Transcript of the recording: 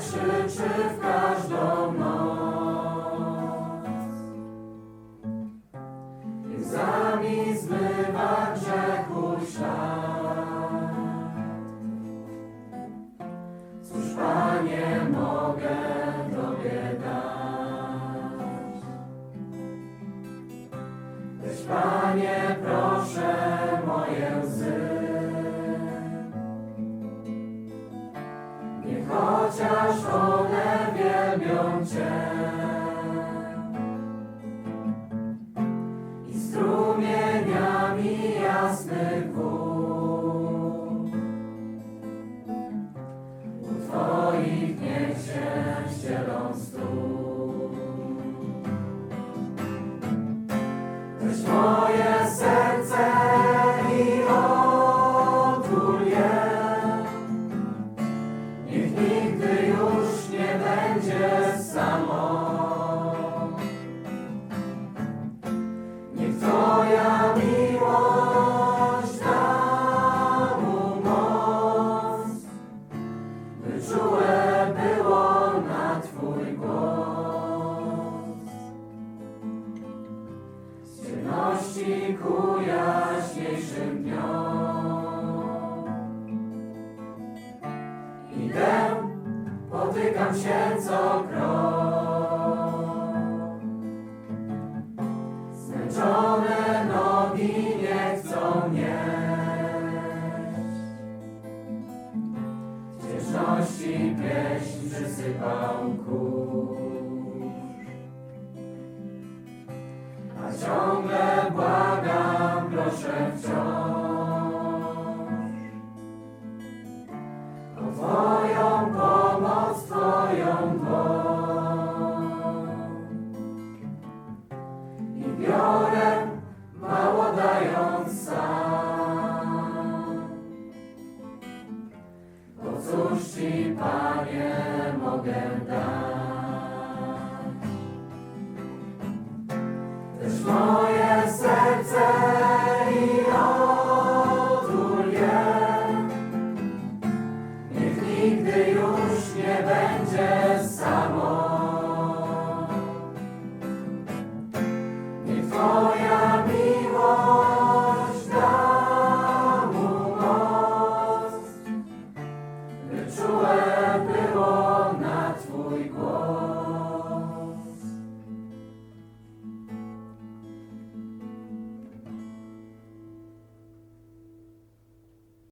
zakrzyczy w każdą noc. Łzami zmywa grzechu ślad. Cóż, Panie, mogę Tobie dać? Panie, proszę stóp. Serce Niech nigdy już nie będzie Twoja miłość da mu moc, by czułe ciemności ku jaśniejszym dniom. Idę, potykam się co krok. Zmęczone nogi nie chcą nieść. W wdzięczności pieśń przysypał kurz. Ciągle sam. Bo Ci, Panie, mogę dać? Też moje